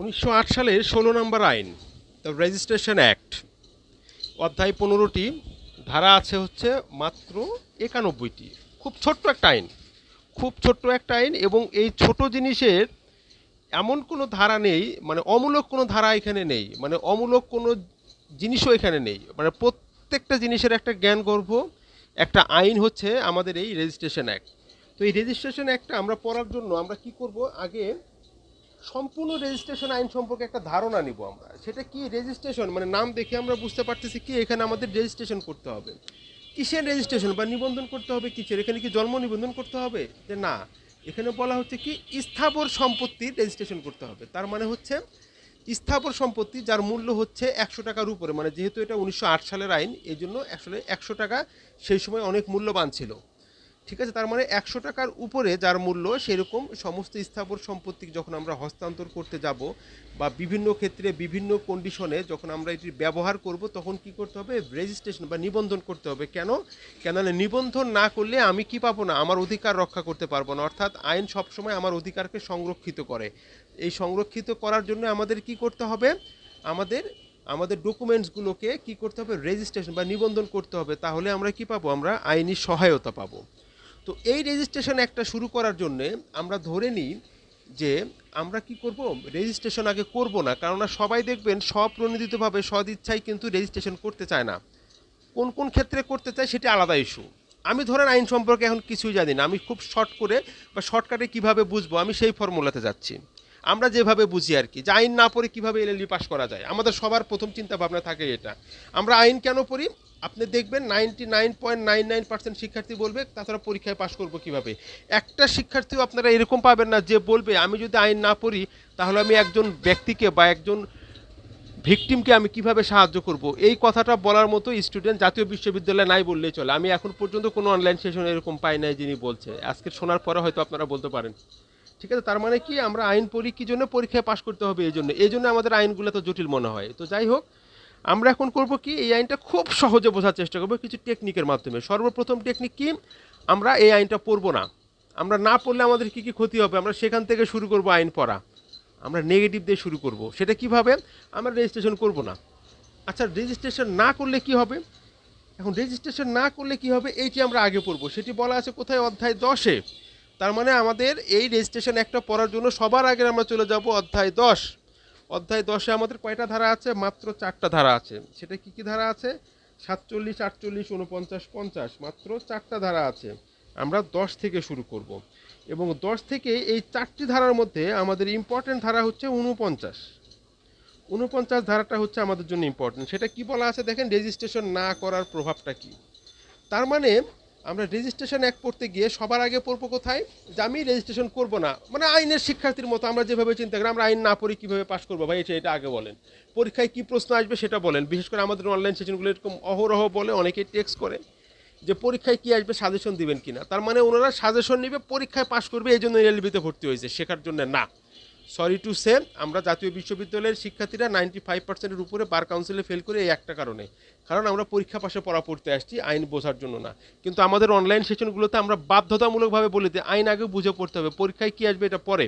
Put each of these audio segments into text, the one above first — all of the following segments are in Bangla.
উনিশশো আট সালের ষোলো নম্বর আইন, দ্য রেজিস্ট্রেশন অ্যাক্ট, অধ্যায় পনেরোটি, ধারা আছে হচ্ছে মাত্র একানব্বইটি। খুব ছোট্ট একটা আইন, খুব ছোট্ট একটা আইন এবং এই ছোট জিনিসের এমন কোনো ধারা নেই মানে অমূলক কোনো ধারা এখানে নেই মানে অমূলক কোনো জিনিসও এখানে নেই। মানে প্রত্যেকটা জিনিসের একটা জ্ঞান গর্ভ একটা আইন হচ্ছে আমাদের এই রেজিস্ট্রেশন অ্যাক্ট। তো এই রেজিস্ট্রেশন অ্যাক্টটা আমরা পড়ার জন্য আমরা কি করব? আগে সম্পূর্ণ রেজিস্ট্রেশন আইন সম্পর্কে একটা ধারণা নিব আমরা। সেটা কি রেজিস্ট্রেশন মানে নাম দেখে আমরা বুঝতে পারতেছি কি এখানে আমাদের রেজিস্ট্রেশন করতে হবে। কিসের রেজিস্ট্রেশন বা নিবন্ধন করতে হবে কিসের? এখানে কি জন্ম নিবন্ধন করতে হবে? যে না, এখানে বলা হচ্ছে কি স্থাবর সম্পত্তির রেজিস্ট্রেশন করতে হবে। তার মানে হচ্ছে স্থাবর সম্পত্তি যার মূল্য হচ্ছে একশো টাকার উপরে। মানে যেহেতু এটা উনিশশো আট সালের আইন এই জন্য আসলে একশো টাকা সেই সময় অনেক মূল্যবান ছিল। ঠিক আছে? তার মানে একশো টাকার উপরে যার মূল্য, সেরকম সমস্ত স্থাবর সম্পত্তি যখন আমরা হস্তান্তর করতে যাব বা বিভিন্ন ক্ষেত্রে বিভিন্ন কন্ডিশনে যখন আমরা এটি ব্যবহার করব, তখন কি করতে হবে? রেজিস্ট্রেশন বা নিবন্ধন করতে হবে। কেন? কেননা নিবন্ধন না করলে আমি কি পাবো না? আমার অধিকার রক্ষা করতে পারব না। অর্থাৎ আইন সবসময় আমার অধিকারকে সংরক্ষিত করে। এই সংরক্ষিত করার জন্য আমাদের কি করতে হবে? আমাদের আমাদের ডকুমেন্টসগুলোকে কি করতে হবে? রেজিস্ট্রেশন বা নিবন্ধন করতে হবে। তাহলে আমরা কি পাবো? আমরা আইনি সহায়তা পাবো। তো এই রেজিস্ট্রেশন একটা শুরু করার জন্যে আমরা ধরে নিই যে আমরা কি করব? রেজিস্ট্রেশন আগে করব না কেননা সবাই দেখবেন স্বপ্রণোদিতভাবে, সদিচ্ছায় কিন্তু রেজিস্ট্রেশন করতে চায় না। কোন কোন ক্ষেত্রে করতে চায় সেটা আলাদা ইস্যু আমি ধরেন আইন সম্পর্কে এখন কিছুই জানি না, আমি খুব শর্ট করে বা শর্টকাটে কীভাবে বুঝব, আমি সেই ফর্মুলাতে যাচ্ছি। আমরা যেভাবে বুঝি আর কি, যে আইন না পড়ে কীভাবে এলএলবি পাশ করা যায়? আমাদের সবার প্রথম চিন্তা ভাবনা থাকে এটা। আমরা আইন কেন পড়ি? আপনি দেখবেন ninety nine point nine nine percent শিক্ষার্থী বলবে, তাছাড়া পরীক্ষায় পাশ করব কীভাবে? একটা শিক্ষার্থীও আপনারা এরকম পাবেন না যে বলবে, আমি যদি আইন না পড়ি, তাহলে আমি একজন ব্যক্তিকে বা একজন ভিকটিমকে আমি কীভাবে সাহায্য করব? এই কথাটা বলার মতো স্টুডেন্ট জাতীয় বিশ্ববিদ্যালয়ে নাই বললেই চলে। আমি এখন পর্যন্ত কোনো অনলাইন সেশন এরকম পাই নাই যিনি বলছে। আজকে শোনার পরে হয়তো আপনারা বলতে পারেন। ঠিক আছে? তার মানে কি? আমরা আইন পড়ি কি জন্য পরীক্ষায় পাশ করতে হবে এই জন্য? এই জন্য আমাদের আইনগুলো তো জটিল মনে হয়। তো যাই হোক, আমরা এখন করব কি? এই আইনটা খুব সহজে বোঝার চেষ্টা করব কিছু টেকনিকের মাধ্যমে। সর্বপ্রথম টেকনিক কি? আমরা এই আইনটা পড়ব না। আমরা না পড়লে আমাদের কি কি ক্ষতি হবে? আমরা সেখান থেকে শুরু করব আইন পড়া। আমরা নেগেটিভ দিয়ে শুরু করব। সেটা কীভাবে? আমরা রেজিস্ট্রেশন করব না। আচ্ছা রেজিস্ট্রেশন না করলে কি হবে? এখন রেজিস্ট্রেশন না করলে কি হবে? এইটি আমরা আগে পড়ব। সেটি বলা আছে কোথায়? অধ্যায় দশে। তার মানে আমাদের এই রেজিস্ট্রেশন একটা পড়ার জন্য সবার আগে আমরা চলে যাব অধ্যায় দশ। অধ্যায় দশে আমাদের কয়টা ধারা আছে? মাত্র চারটা ধারা আছে। সেটা কি কি ধারা আছে? সাতচল্লিশ, আটচল্লিশ উনপঞ্চাশ পঞ্চাশ। মাত্র চারটা ধারা আছে। আমরা দশ থেকে শুরু করব। এবং দশ থেকে এই চারটি ধারার মধ্যে আমাদের ইম্পর্টেন্ট ধারা হচ্ছে উনপঞ্চাশ উনপঞ্চাশ ধারাটা হচ্ছে আমাদের জন্য ইম্পর্টেন্ট সেটা কি বলা আছে? দেখেন রেজিস্ট্রেশন না করার প্রভাবটা কি? তার মানে আমরা রেজিস্ট্রেশন এক পড়তে গিয়ে সবার আগে পড়ব কোথায়? যে আমি রেজিস্ট্রেশন করব না। মানে আইনের শিক্ষার্থীর মতো আমরা যেভাবে চিন্তা করি, আমরা আইন না পড়ি কীভাবে পাশ করব? ভাই, এটা এটা আগে বলেন। পরীক্ষায় কী প্রশ্ন আসবে সেটা বলেন। বিশেষ করে আমাদের অনলাইন সেশনগুলো এরকম অহরহ বলে অনেকেই টেক্সট করে যে পরীক্ষায় কী আসবে সাজেশন দিবেন কিনা। তার মানে ওনারা সাজেশন নেবে, পরীক্ষায় পাশ করবে, এই জন্য এলবিতে ভর্তি হয়েছে, শেখার জন্য না। সরি টু সে আমরা জাতীয় বিশ্ববিদ্যালয়ের শিক্ষার্থীরা নাইনটি ফাইভ পার্সেন্টের উপরে বার কাউন্সিলে ফেল করে এই একটা কারণে। কারণ আমরা পরীক্ষা পাশে পড়া পড়তে আসছি, আইন বোঝার জন্য না। কিন্তু আমাদের অনলাইন সেশনগুলোতে আমরা বাধ্যতামূলকভাবে বলি যে আইন আগে বুঝে পড়তে হবে, পরীক্ষায় কী আসবে এটা পরে।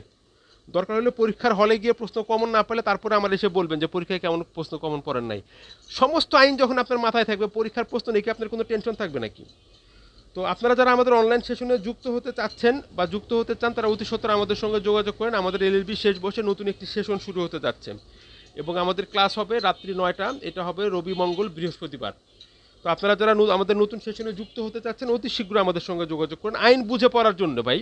দরকার হলে পরীক্ষার হলে গিয়ে প্রশ্ন কমন না পেলে তারপরে আমার এসে বলবেন যে পরীক্ষায় কেমন প্রশ্ন কমন পড়েন নাই। সমস্ত আইন যখন আপনার মাথায় থাকবে, পরীক্ষার প্রশ্ন নেই কি আপনার কোনো টেনশন থাকবে নাকি? তো আপনারা যারা আমাদের অনলাইন সেশনে যুক্ত হতে চাচ্ছেন বা যুক্ত হতে চান, তারা অতি সত্তর আমাদের সঙ্গে যোগাযোগ করেন। আমাদের এলএলবি শেষ বসে নতুন একটি সেশন শুরু হতে যাচ্ছে। এবং আমাদের ক্লাস হবে রাত্রি নয়টা। এটা হবে রবি মঙ্গল বৃহস্পতিবার। তো আপনারা যারা আমাদের নতুন সেশনে যুক্ত হতে চাচ্ছেন, অতি শীঘ্র আমাদের সঙ্গে যোগাযোগ করুন। আইন বুঝে পড়ার জন্য ভাই,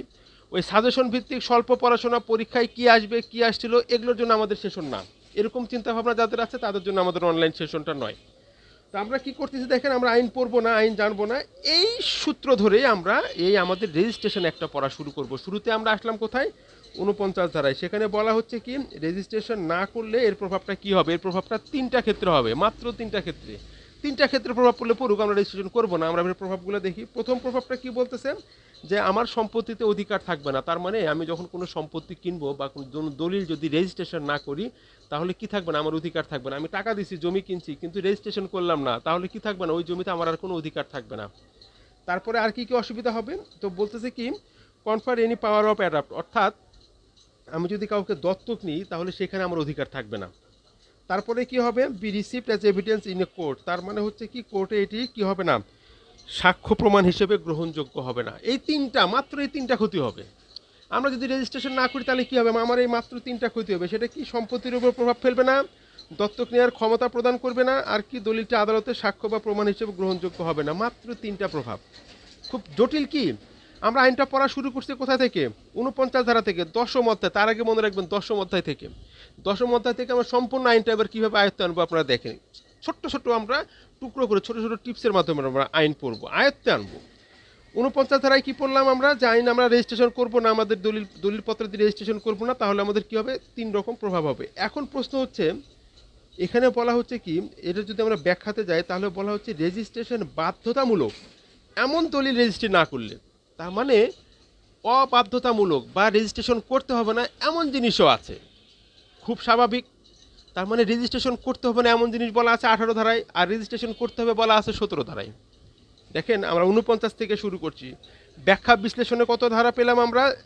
ওই সাজেশন ভিত্তিক স্বল্প পড়াশোনা পরীক্ষায় কি আসবে, কি আসছিল, এগুলোর জন্য আমাদের সেশন না। এরকম চিন্তাভাবনা যাদের আছে, তাদের জন্য আমাদের অনলাইন সেশনটা নয়। তো আমরা কি করতেছি দেখেন, আমরা আইন পড়ব না, আইন জানব না। এই সূত্র ধরেই আমরা এই আমাদের রেজিস্ট্রেশন একটা পড়া শুরু করব। শুরুতে আমরা আসলাম কোথায়? উনপঞ্চাশ ধারায়। সেখানে বলা হচ্ছে কি রেজিস্ট্রেশন না করলে এর প্রভাবটা কি হবে? এর প্রভাবটা তিনটা ক্ষেত্রে হবে, মাত্র তিনটা ক্ষেত্রে। তিনটা ক্ষেত্রে প্রভাব পড়লে পড়ুক, আমরা রেজিস্ট্রেশন করব না, আমরা প্রভাবগুলো দেখি। প্রথম প্রভাবটা কি বলতেছেন? যে আমার সম্পত্তিতে অধিকার থাকবে না, তার মানে আমি যখন কোনো সম্পত্তি কিনবো বা কোনো দলিল যদি রেজিস্ট্রেশন না করি, তাহলে কি থাকবে না? আমার অধিকার থাকবে না। আমি টাকা দিছি, জমি কিনছি, কিন্তু রেজিস্ট্রেশন করলাম না, তাহলে কি থাকবে না? ওই জমিতে আমার আর কোনো অধিকার থাকবে না। তারপরে আর কি কি অসুবিধা হবে? তো বলতেছে কি confer any power of adapt অর্থাৎ আমি যদি কাউকে দত্তক নিই, তাহলে সেখানে আমার অধিকার থাকবে না। তারপরে কি হবে? Be received as evidence in a court তার মানে হচ্ছে কি কোর্টে এটি কি হবে না? সাক্ষ্য প্রমাণ হিসেবে গ্রহণযোগ্য হবে না। এই তিনটা, মাত্র এই তিনটা ক্ষতি হবে। আমরা যদি রেজিস্ট্রেশন না করি, তাহলে কী হবে? আমার এই মাত্র তিনটা ক্ষতি হবে। সেটা কি সম্পত্তির উপর প্রভাব ফেলবে না? দত্তক নেওয়ার ক্ষমতা প্রদান করবে না? আর কি দলিলটা আদালতে সাক্ষ্য বা প্রমাণ হিসেবে গ্রহণযোগ্য হবে না? মাত্র তিনটা প্রভাব। খুব জটিল কি? আমরা আইনটা পড়া শুরু করছি কোথা থেকে? উনপঞ্চাশ ধারা থেকে, দশম অধ্যায়, তার আগে মনে রাখবেন দশম অধ্যায় থেকে। দশম অধ্যায় থেকে আমরা সম্পূর্ণ আইনটা এবার কীভাবে আয়ত্ত আনব আপনারা দেখেন। ছোট্ট ছোট্ট আমরা টুকরো করে, ছোটো ছোটো টিপসের মাধ্যমে আমরা আইন পড়ব, আয়ত্তে আনব। উনপঞ্চাশ ধারায় কী পড়লাম আমরা? যে আইন আমরা রেজিস্ট্রেশন করব না, আমাদের দলিল দলিলপত্র দিয়ে রেজিস্ট্রেশন করব না, তাহলে আমাদের কী হবে? তিন রকম প্রভাব হবে। এখন প্রশ্ন হচ্ছে, এখানে বলা হচ্ছে কি, এটা যদি আমরা ব্যাখ্যাতে যাই, তাহলে বলা হচ্ছে রেজিস্ট্রেশন বাধ্যতামূলক। এমন দলিল রেজিস্ট্রি না করলে তার মানে অবাধ্যতামূলক বা রেজিস্ট্রেশন করতে হবে না, এমন জিনিসও আছে। খুব স্বাভাবিক। তার মানে রেজিস্ট্রেশন করতে হবে না, এমন জিনিস বলা আছে আঠারো ধারায়, আর রেজিস্ট্রেশন করতে হবে বলা আছে সতেরো ধারায়। দেখেন, আমরা উনপঞ্চাশ থেকে শুরু করছি। ব্যাখ্যা বিশ্লেষণে কত ধারা পেলাম আমরা?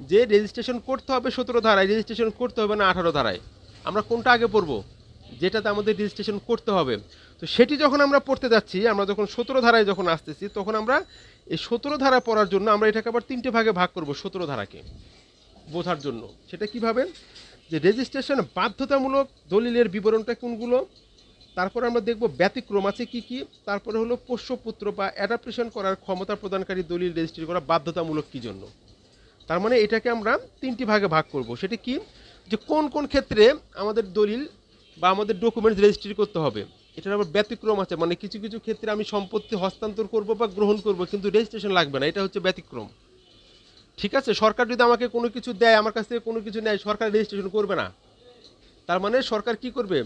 যে রেজিস্ট্রেশন করতে হবে সতেরো ধারায় রেজিস্ট্রেশন করতে হবে না আঠারো ধারায়। আমরা কোনটা আগে পড়ব? যেটাতে আমাদের রেজিস্ট্রেশন করতে হবে। তো সেটি যখন আমরা পড়তে যাচ্ছি, আমরা যখন সতেরো ধারায় যখন আসতেছি, তখন আমরা এই সতেরো ধারা পড়ার জন্য আমরা এটাকে আবার তিনটে ভাগে ভাগ করব, সতেরো ধারাকে বোঝার জন্য। সেটা কীভাবে? যে রেজিস্ট্রেশন বাধ্যতামূলক দলিলের বিবরণটা কোনগুলো? তারপরে আমরা দেখব ব্যতিক্রম আছে কি কি? তারপরে হলো পোষ্যপুত্র বা অ্যাডাপ্টেশন করার ক্ষমতা প্রদানকারী দলিল রেজিস্ট্রি করা বাধ্যতামূলক কী জন্য? তার মানে এটাকে আমরা তিনটি ভাগে ভাগ করব। সেটা কি? যে কোন কোন ক্ষেত্রে আমাদের দলিল বা আমাদের ডকুমেন্টস রেজিস্ট্রি করতে হবে। এটার আবার ব্যতিক্রম আছে মানে কিছু কিছু ক্ষেত্রে আমি সম্পত্তি হস্তান্তর করব বা গ্রহণ করব, কিন্তু রেজিস্ট্রেশন লাগবে না, এটা হচ্ছে ব্যতিক্রম। ঠিক আছে? সরকার যদি আমাকে কোনো কিছু দেয়, আমার কাছ থেকে কোনো কিছু নেয়, সরকার রেজিস্ট্রেশন করবে না। তার মানে সরকার কি করবে?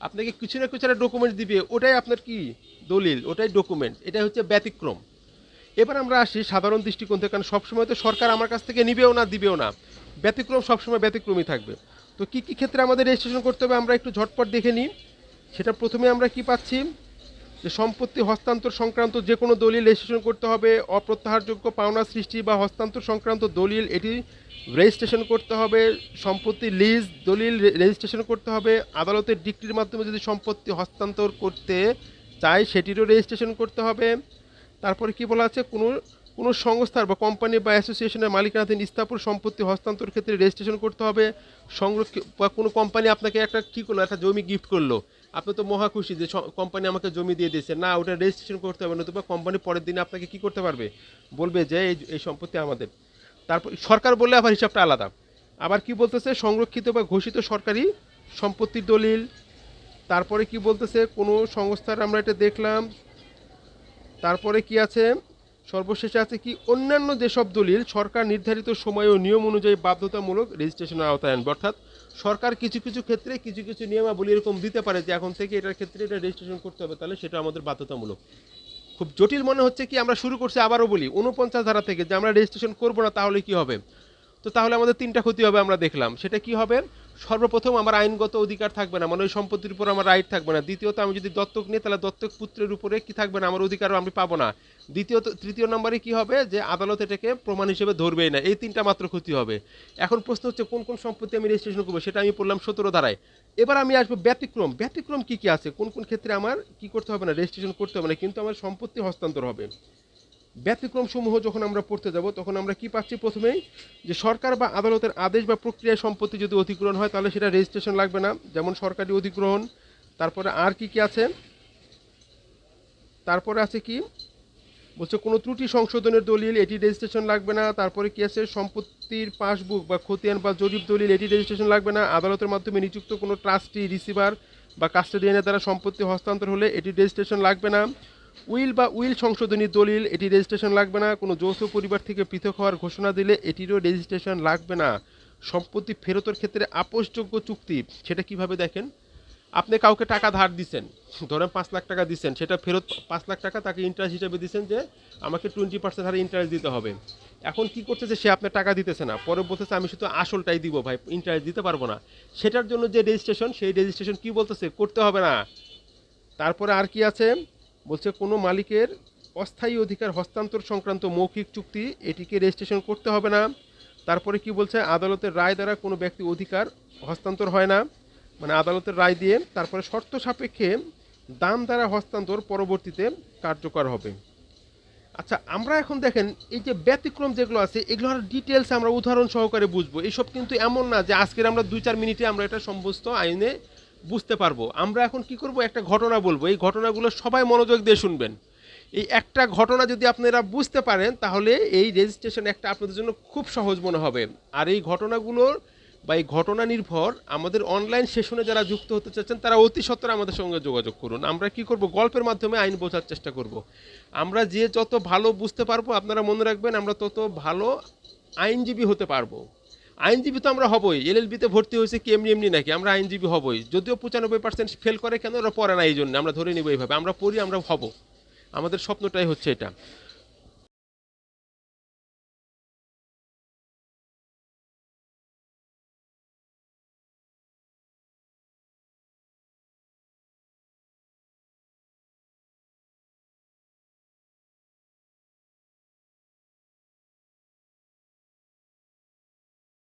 আপনাকে কিছু না কিছু একটা ডকুমেন্টস দিবে, ওটাই আপনার কি? দলিল, ওটাই ডকুমেন্ট এটাই হচ্ছে ব্যতিক্রম। এবার আমরা আসি সাধারণ দৃষ্টিকোণ থেকে, কারণ সবসময় তো সরকার আমার কাছ থেকে নিবেও না, দিবেও না। ব্যতিক্রম সবসময় ব্যতিক্রমই থাকবে। তো কী কী ক্ষেত্রে আমাদের রেজিস্ট্রেশন করতে হবে আমরা একটু ঝটপট দেখে নিই। সেটা প্রথমে আমরা কি পাচ্ছি? যে সম্পত্তি হস্তান্তর সংক্রান্ত যে কোনো দলিল রেজিস্ট্রেশন করতে হবে, অপ্রত্যাহারযোগ্য পাওনা সৃষ্টি বা হস্তান্তর সংক্রান্ত দলিল এটি রেজিস্ট্রেশন করতে হবে, সম্পত্তি লিজ দলিল রেজিস্ট্রেশন করতে হবে, আদালতের ডিক্রির মাধ্যমে যদি সম্পত্তি হস্তান্তর করতে চায় সেটিরও রেজিস্ট্রেশন করতে হবে। তারপরে কি বলা আছে? কোনো কোনো সংস্থার বা কোম্পানি বা অ্যাসোসিয়েশনের মালিকানাধীন স্থাপন সম্পত্তি হস্তান্তর ক্ষেত্রে রেজিস্ট্রেশন করতে হবে সংরক্ষিত বা কোনো কোম্পানি আপনাকে একটা কী করল, একটা জমি গিফট করল। আপনি তো মহা খুশি যে কোম্পানি আমাকে জমি দিয়ে দিয়েছে। না, ওটা রেজিস্ট্রেশন করতে হবে, নতুবা কোম্পানি পরের দিনে আপনাকে কি করতে পারবে? বলবে যে এই সম্পত্তি আমাদের। তারপর সরকার বললে আবার হিসাবটা আলাদা। আবার কি বলতেছে? সংরক্ষিত বা ঘোষিত সরকারি সম্পত্তির দলিল। তারপরে কি বলতেছে? কোনো সংস্থার আমরা এটা দেখলাম। তারপরে কি আছে? সর্বশেষে আছে কি অন্যান্য যেসব দলিল সরকার নির্ধারিত সময় ও নিয়ম অনুযায়ী বাধ্যতামূলক রেজিস্ট্রেশনের আওতায় আনবে। অর্থাৎ সরকার কিছু কিছু ক্ষেত্রে কিছু কিছু নিয়মাবলী এরকম দিতে পারে যে এখন থেকে এটার ক্ষেত্রে এটা রেজিস্ট্রেশন করতে হবে, তাহলে সেটা আমাদের বাধ্যতামূলক। খুব জটিল মনে হচ্ছে কি আমরা শুরু করছি আবারও বলি উনপঞ্চাশ ধারা থেকে যে আমরা রেজিস্ট্রেশন করব না তাহলে কি হবে? তো তাহলে আমাদের তিনটা ক্ষতি হবে আমরা দেখলাম। সেটা কি হবে? সর্বপ্রথম আমার আইনগত অধিকার থাকবে না মানে ওই সম্পত্তির উপর আমার রাইট থাকবে না। দ্বিতীয়ত, আমি যদি দত্তক নিই তাহলে দত্তক পুত্রের উপরে কি থাকবে না? আমার অধিকারও আমি পাবো না। দ্বিতীয়ত, তৃতীয় নম্বরে কি হবে? যে আদালত এটাকে প্রমাণ হিসেবে ধরবেই না। এই তিনটা মাত্র ক্ষতি হবে। এখন প্রশ্ন হচ্ছে, কোন কোন সম্পত্তি আমি রেজিস্ট্রেশন করব? সেটা আমি পড়লাম সতেরো ধারায়। এবার আমি আসব ব্যতিক্রম। ব্যতিক্রম কি কি আছে? কোন কোন ক্ষেত্রে আমার কি করতে হবে না? রেজিস্ট্রেশন করতে হবে না, কিন্তু আমার সম্পত্তি হস্তান্তর হবে। ব্যতিক্রম সমূহ যখন আমরা পড়তে যাব, তখন আমরা কি পাচ্ছি প্রথমেই? যে সরকার বা আদালতের আদেশ বা প্রক্রিয়ায় সম্পত্তি যদি অধিগ্রহণ হয়, তাহলে সেটা রেজিস্ট্রেশন লাগবে না। যেমন সরকারি অধিগ্রহণ, তারপরে আর কি কি আছে? তারপরে আছে কি? বলছে কোনো ত্রুটি সংশোধনের দলিল, এটি রেজিস্ট্রেশন লাগবে না। তারপরে কি আছে? সম্পত্তির পাসবুক বা খতিয়ান বা জরিপ দলিল, এটি রেজিস্ট্রেশন লাগবে না। আদালতের মাধ্যমে নিযুক্ত কোনো ট্রাস্টি রিসিভার বা কাস্টোডিয়ানের দ্বারা সম্পত্তি হস্তান্তর হলে এটি রেজিস্ট্রেশন লাগবে না। উইল বা উইল সংশোধনী দলিল, এটি রেজিস্ট্রেশন লাগবে না। কোনো যৌথ পরিবার থেকে পৃথক হওয়ার ঘোষণা দিলে এটিরও রেজিস্ট্রেশন লাগবে না। সম্পত্তি ফেরতের ক্ষেত্রে আপোষযোগ্য চুক্তি, সেটা কীভাবে দেখেন? আপনি কাউকে টাকা ধার দিচ্ছেন, ধরেন পাঁচ লাখ টাকা দিচ্ছেন, সেটা ফেরত পাঁচ লাখ টাকা তাকে ইন্টারেস্ট হিসেবে দিচ্ছেন যে আমাকে টোয়েন্টি পার্সেন্ট হারে ইন্টারেস্ট দিতে হবে। এখন কি করতেছে সে আপনার টাকা দিতেছে না। পরে বলতেছে, আমি শুধু আসলটাই দিব ভাই ইন্টারেস্ট দিতে পারব না। সেটার জন্য যে রেজিস্ট্রেশন সেই রেজিস্ট্রেশন কি বলতেছে? করতে হবে না। তারপরে আর কি আছে? বলছে, কোনো মালিকের অস্থায়ী অধিকার হস্তান্তর সংক্রান্ত মৌখিক চুক্তি এটিকে রেজিস্ট্রেশন করতে হবে না। তারপরে কি বলছে, আদালতের রায় দ্বারা কোনো ব্যক্তি অধিকার হস্তান্তর হয় না। মানে আদালতের রায় দিয়ে তারপরে শর্ত সাপেক্ষে দাম দ্বারা হস্তান্তর পরবর্তীতে কার্যকর হবে। আচ্ছা আমরা এখন দেখেন, এই যে ব্যতিক্রম যেগুলো আছে এগুলোর ডিটেলস আমরা উদাহরণ সহকারে বুঝব। এইসব কিন্তু এমন না যে আজকের আমরা দুই চার মিনিটে আমরা এটা সমস্ত আইনে বুঝতে পারব। আমরা এখন কি করব? একটা ঘটনা বলব। এই ঘটনাগুলো সবাই মনোযোগ দিয়ে শুনবেন। এই একটা ঘটনা যদি আপনারা বুঝতে পারেন, তাহলে এই রেজিস্ট্রেশন একটা আপনাদের জন্য খুব সহজ মনে হবে। আর এই ঘটনাগুলোর বা এই ঘটনা নির্ভর আমাদের অনলাইন সেশনে যারা যুক্ত হতে চাচ্ছেন, তারা অতি সত্বর আমাদের সঙ্গে যোগাযোগ করুন। আমরা কি করব? গল্পের মাধ্যমে আইন বোঝার চেষ্টা করব। আমরা যে যত ভালো বুঝতে পারব, আপনারা মনে রাখবেন আমরা তত ভালো আইনজীবী হতে পারব। আইনজীবী তো আমরা হবই এলএলবিতে ভর্তি হয়েছে কি এমনি এমনি নাকি? আমরা আইনজীবী হবই। যদিও পঁচানব্বই পার্সেন্ট ফেল করে কেন? ওরা পড়ে না এই জন্য আমরা ধরে নিব এইভাবে। আমরা পড়ি, আমরা হব। আমাদের স্বপ্নটাই হচ্ছে এটা।